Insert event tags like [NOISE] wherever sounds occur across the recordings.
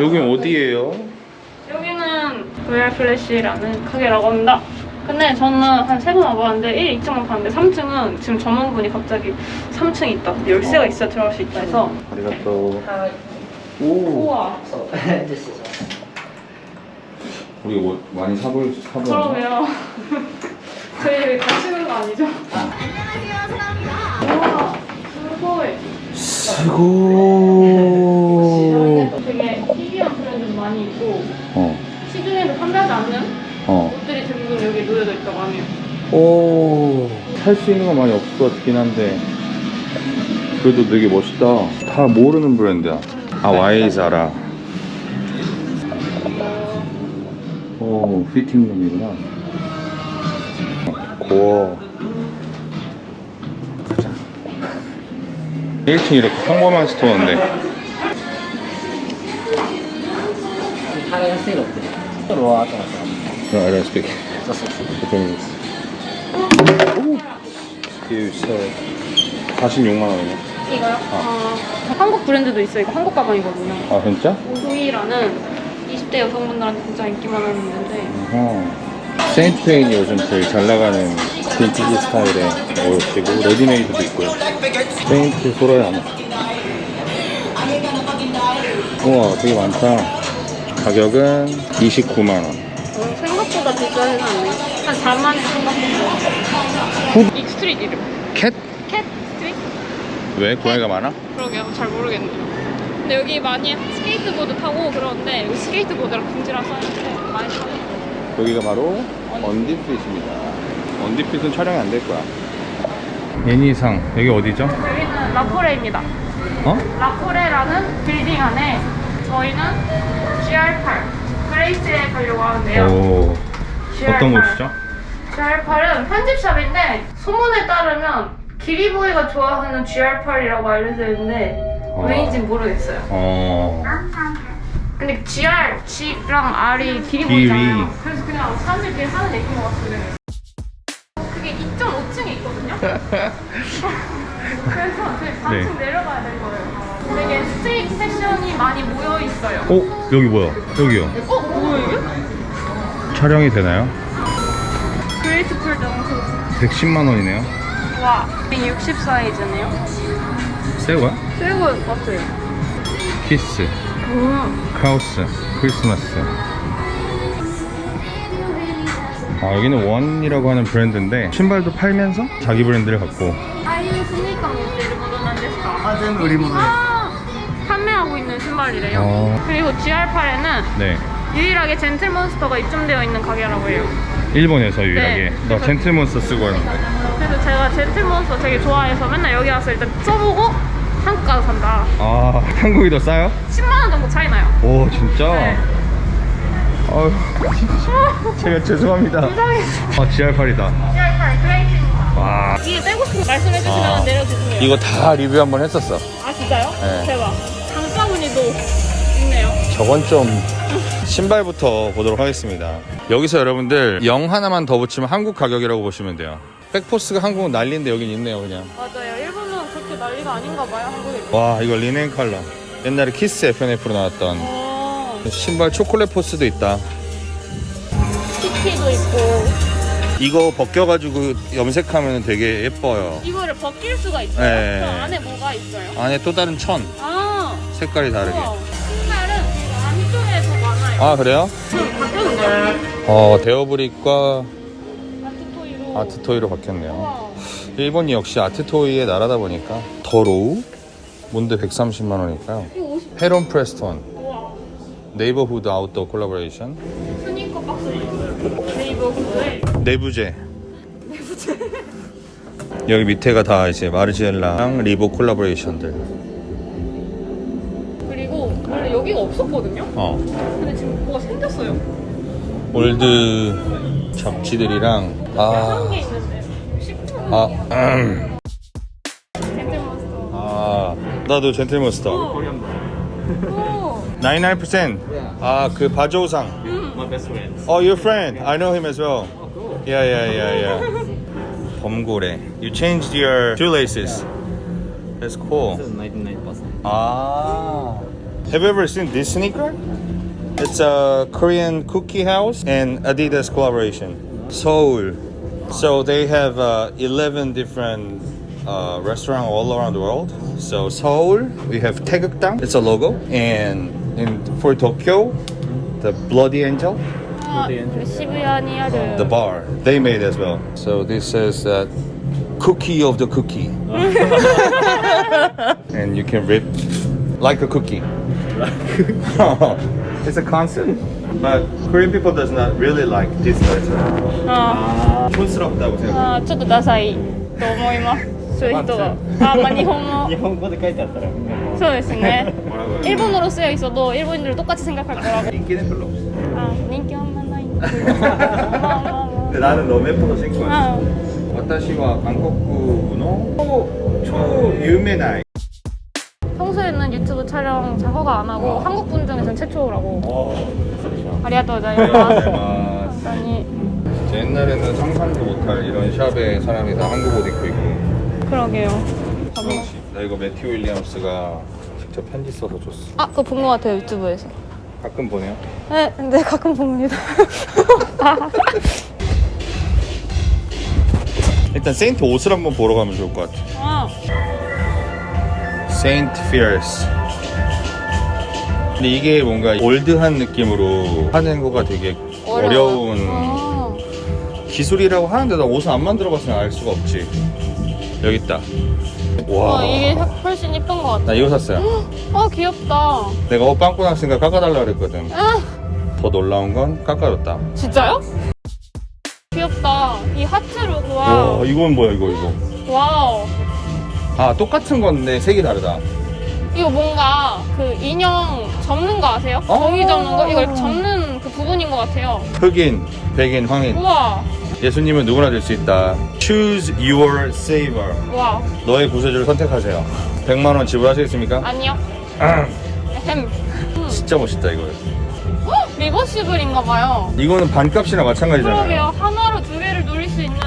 여긴 어디예요? 여기는 VR 플래시라는 가게라고 합니다. 근데 저는 한 세 번 와봤는데 1, 2층만 봤는데 3층은 지금 점원분이 갑자기 3층에 있다. 열쇠가 있어야 들어갈 수 있다 해서 아리가또. 오. 우와 So this is 우리 뭐 많이 사볼 사볼. 그러면 [LAUGHS] 저희 가시는 거 아니죠? 우와 수고해 수고. 어. 대부분 여기 놓여져 있다고 하네요 오. 살 수 있는 건 많이 없을 것 같긴 한데. 그래도 되게 멋있다. 다 모르는 브랜드야. 아 와이자라. 오 피팅룸이구나. 고어. 가자. 1층 이렇게 평범한 스토어인데 하나의 세일 없대. 로아 같은 거. No, I don't speak Japanese. Huge, So, 46만 원이네. 이거요? 아. 어, 한국 브랜드도 있어요. 이거 한국 가방이거든요. 아, 진짜? 오이라는 20대 여성분들한테 진짜 인기 많은 건데. 어... 음. 세인트레인이 요즘 제일 잘 나가는 빈티지 스타일의 옷이고 레디메이드도 있고요. 세인트 소라야마. 우와, 되게 많다. 가격은 29만 원. 비싸진 않네 한 4만 원 생각보다 익스트리트 이름 캣? 캣 스트리트? 왜? 고양이가 많아? 그러게요 잘 모르겠네요 근데 여기 많이 스케이트보드 타고 그러는데 여기 스케이트보드랑 금지라 써있는데 많이 타고 여기가 바로 언디핏입니다. 언디핏은 촬영이 안 될 거야. 애니상 여기 어디죠? 여기는 라포레입니다 어? 라포레라는 빌딩 안에 저희는 GR8 그레이스에 가려고 하는데요 오. GR8. 어떤 곳이죠? GR8은 편집샵인데 소문에 따르면 기리보이가 좋아하는 GR8이라고 알려져 있는데 어. 왜인지는 모르겠어요. 어. 근데 GR, G랑 R이 기리보이잖아요. 기리. 그래서 그냥 사람들끼리 하는 얘기인 것 같은데 그게 2.5층에 있거든요. 그래서 저희 4층 네. 내려가야 될 거예요. 되게 스트릿 패션이 많이 모여 있어요. 어? 여기 뭐야? 여기요. 어? 뭐야 이게? 촬영이 되나요? 그레이트풀 정수. 110만 원이네요. 와, 60 사이즈네요. 새 거야? 새거 같아요. 키스, 음. 카우스, 크리스마스. 아 여기는 원이라고 하는 브랜드인데 신발도 팔면서 자기 브랜드를 갖고 ああいうスニーカーも売ってるものなんですかあ、全部売り物です。 아, 판매하고 있는 신발이래요. 어. 그리고 GR8에는 네 유일하게 젠틀몬스터가 입점되어 있는 가게라고 해요. 일본에서 유일하게 네. 나 젠틀몬스터 쓰고 왔는데 그래서 제가 젠틀몬스터 되게 좋아해서 맨날 여기 와서 일단 써보고 한국 가서 산다. 아 한국이 더 싸요? 10만 원 정도 차이 나요. 오 진짜? 네. 아유 진짜 제가 죄송합니다 이상했어. 아 GR8이다 GR8 그레이트입니다. 와 이게 떼고 싶은 거 말씀해주시면 아. 내려주세요. 이거 다 리뷰 한번 했었어 아 진짜요? 네. 대박. 장바구니도 있네요. 저건 좀 신발부터 보도록 하겠습니다 여기서 여러분들 0 하나만 더 붙이면 한국 가격이라고 보시면 돼요 백포스가 한국은 난리인데 여긴 있네요 그냥 맞아요. 일본은 그렇게 난리가 아닌가 봐요, 한국에. 와 이거 리넨 컬러 옛날에 키스 FNF로 나왔던 어, 신발 초콜릿 포스도 있다 키티도 있고. 이거 벗겨가지고 염색하면 되게 예뻐요 이거를 벗길 수가 있어요. 네. 그 안에 뭐가 있어요? 안에 또 다른 천 아, 색깔이 다르게 우와. 아 그래요? 응, 바뀌었네요. 어 데어브릭과 아트토이로. 아트토이로 바뀌었네요 우와. 일본이 역시 아트토이의 나라다 보니까 더로우 뭔데 130만 원일까요? 이거 50. 헤론 프레스톤 우와. 네이버후드 아웃도어 콜라보레이션 스니커 박스도 있어요. 네이버후드에. 내부제 [LAUGHS] 여기 밑에가 다 이제 마르지엘라랑 리보 콜라보레이션들 그리고 원래 여기가 없었거든요? 어 근데 생겼어요. 올드 개 아, 있는데. 10분. 아, 음. 젠틀몬스터. 아 나도 젠틀몬스터 오. 99%아 그 바조상 음. My best friend. Oh, your friend. I know him as well. Yeah, yeah, yeah, yeah. 범고래. You changed your shoelaces. That's cool. This is 99%. 아. Have you ever seen this sneaker? It's a Korean cookie house and Adidas collaboration. Seoul. So they have uh, 11 different uh, restaurants all around the world. So Seoul, we have Taegukdang. It's a logo. And in, for Tokyo, the Bloody Angel. The bar they made as well. So this says that uh, cookie of the cookie, [LAUGHS] and you can rip like a cookie. [LAUGHS] it's a concept. But Korean people does not really like this letter. あ 촌스럽다고 생각. あちょっとダサいと思いますそういう人があまあ日本も日本語で書いてあったらみんなもうそうですね 뭐라고요? 일본어로 쓰여 있어도 일본인들 똑같이 생각할 거라고 인기는 별로 없어. 아 인기 한번 나이 아, 근데 나는 너무 예뻐서 신고 아, 왔어. 私は韓国の超有名な 평소에는 유튜브 촬영 잘 허가 안 하고 한국 분 중에서는 최초라고. 어, 아리가또 고자이마스 아, 아니 진짜. 옛날에는 상상도 못할 이런 샵에 사람이 다 한국 옷 입고 있고. 그러게요. 나 이거 매튜 윌리엄스가 직접 편지 써서 줬어. 아 그거 본 것 같아요 유튜브에서. 가끔 보내요. 네 근데 가끔 봅니다. [LAUGHS] 일단 세인트 옷을 한번 보러 가면 좋을 것 같아. 아. 세인트 피어스 근데 이게 뭔가 올드한 느낌으로 하는 거가 되게 어려운 아, 기술이라고 하는데 나 옷을 안 만들어 봤으면 알 수가 없지. 여기 있다. 와. 어, 이게 훨씬 이쁜 것 같아. 나 이거 샀어요. 아 귀엽다. 내가 옷 빵꾸 났으니까 깎아달라 그랬거든. 아! 더 놀라운 건 깎아줬다. 진짜요? 귀엽다. 이 하트 로고와 와 이건 뭐야 이거 이거? 와우. 아 똑같은 건데 색이 다르다 이거 뭔가 그 인형 접는 거 아세요? 어. 종이 접는 거? 이렇게 접는 그 부분인 것 같아요. 흑인, 백인, 황인. 우와. 예수님은 누구나 될 수 있다. Choose your savior. 와. 너의 구세주를 선택하세요. 100만 원 지불하시겠습니까? 아니요. 아, 햄 진짜 멋있다 이거. 헉, 리버시블인가 봐요. 이거는 반값이나 마찬가지잖아요. 그러게요. 하나로 두 개를 누릴 수 있는.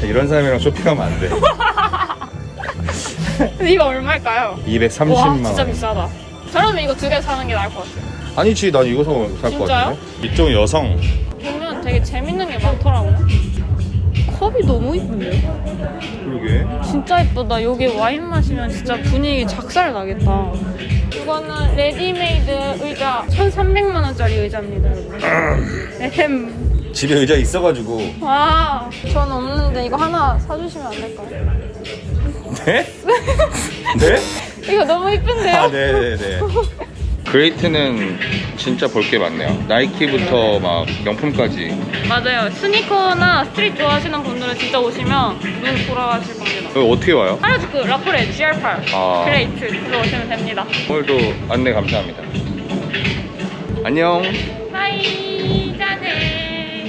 자, 이런 사람이랑 쇼핑하면 안 돼 [LAUGHS] 근데 이거 얼마일까요? 230만 와 원 진짜 비싸다 저러면 이거 두 개 사는 게 나을 것 같아요 아니지 난 이거 살 것 진짜요? 같은데 이쪽은 여성 보면 되게 재밌는 게 많더라고 컵이 너무 이쁜데요? 그러게 진짜 예쁘다. 여기 와인 마시면 진짜 분위기 작살 나겠다. 이거는 레디메이드 의자 1,300만 원짜리 의자입니다, 여러분. 에헴. [CLEARS THROAT] 집에 의자 있어가지고 와, 전 없는데 이거 하나 사주시면 안 될까요? 네? 네? 이거 너무 이쁜데요? 아 네네네 그레이트는 진짜 볼 게 많네요 나이키부터 막 명품까지 맞아요. 스니커나 스트릿 좋아하시는 분들은 진짜 오시면 눈 돌아가실 겁니다. 여기 어떻게 와요? 하나주그 라포레 GR8 아. 그레이트 들어오시면 됩니다. 오늘도 안내 감사합니다 안녕 하이, 짜네.